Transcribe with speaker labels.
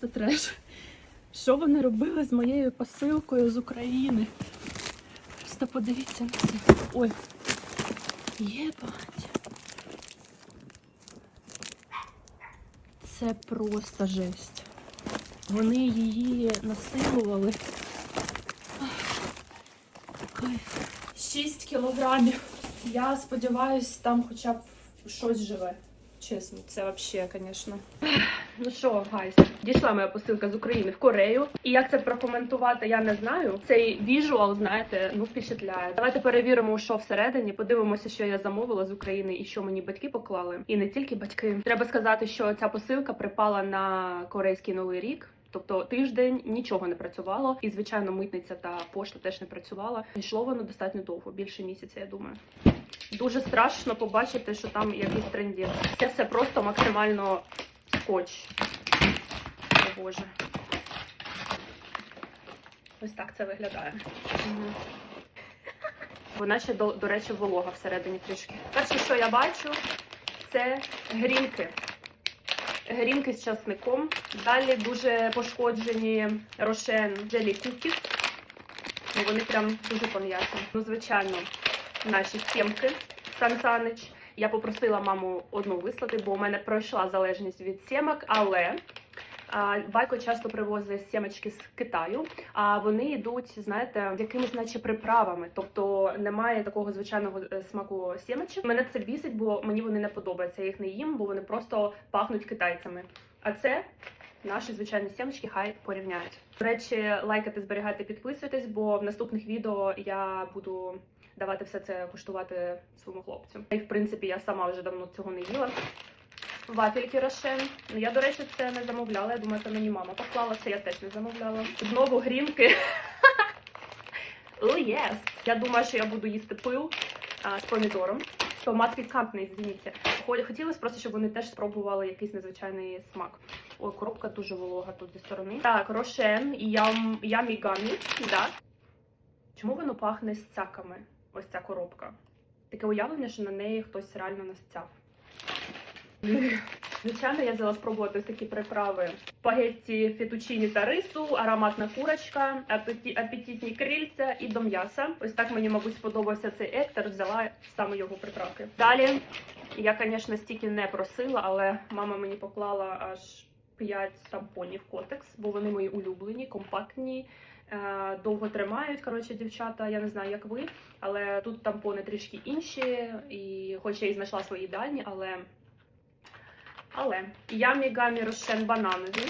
Speaker 1: Це треш. Що вони робили з моєю посилкою з України? Просто подивіться на це. Ой. Єбать. Це просто жесть. Вони її насилували. Кайф. 6 кілограмів. Я сподіваюся, там хоча б щось живе. Чесно, це взагалі, звісно. Ну що, гайс, дійшла моя посилка з України в Корею. І як це прокоментувати, я не знаю. Цей віжуал, знаєте, ну впечатляє. Давайте перевіримо, що всередині. Подивимося, що я замовила з України і що мені батьки поклали. І не тільки батьки. Треба сказати, що ця посилка припала на корейський новий рік. Тобто тиждень нічого не працювало, і звичайно, митниця та пошта теж не працювала. Йшло воно достатньо довго, більше місяця, я думаю. Дуже страшно побачити, що там якийсь трендець. Це все просто максимально скотч. О боже. Ось так це виглядає. Мгм. Вона ще, до, до речі, волога всередині трішки. Перше, що я бачу, це грінки. Грінки з часником. Далі дуже пошкоджені рошен джелі кукі. Ну, Вони прям дуже пом'яті. Ну, звичайно, наші сімки Сан Санич. Я попросила маму одну вислати, бо у мене пройшла залежність від сімок, але Байко часто привозить сімочки з Китаю, а вони йдуть, знаєте, якимись наче приправами. Тобто немає такого звичайного е, смаку сімочок. Мене це бісить, бо мені вони не подобаються. Я їх не їм, бо вони просто пахнуть китайцями. А це наші звичайні сімочки, хай порівняють. До речі, лайкати, зберігайте, підписуйтесь, бо в наступних відео я буду давати все це куштувати своєму хлопцю. І в принципі я сама вже давно цього не їла. Вафельки Рошен. Ну, Я, до речі, це не замовляла. Я думаю, це мені мама поклала. Це я теж не замовляла. Знову грінки. Oh, yes. Я думаю, що я буду їсти пил з помідором. Томат пікантний, звіться. Хотілося просто, щоб вони теж спробували якийсь незвичайний смак. Ой, коробка дуже волога тут зі сторони. Так, рошен і ям, ямігамі. Чому воно пахне з цяками? Ось ця коробка. Таке уявлення, що на неї хтось реально настяв. Звичайно, я взяла спробувати такі приправи: спагетті, фетучині та рису, ароматна курочка, апетитні крильця і до м'яса. Ось так мені, мабуть, сподобався цей ектор. Взяла саме його приправки. Далі я, звісно, стільки не просила, але мама мені поклала аж 5 тампонів котекс, бо вони мої улюблені, компактні. е, Довго тримають, коротше, дівчата. Я не знаю, як ви, але тут тампони трішки інші, і хоч я і знайшла свої ідеальні, але але ямі гамі рошен бананові.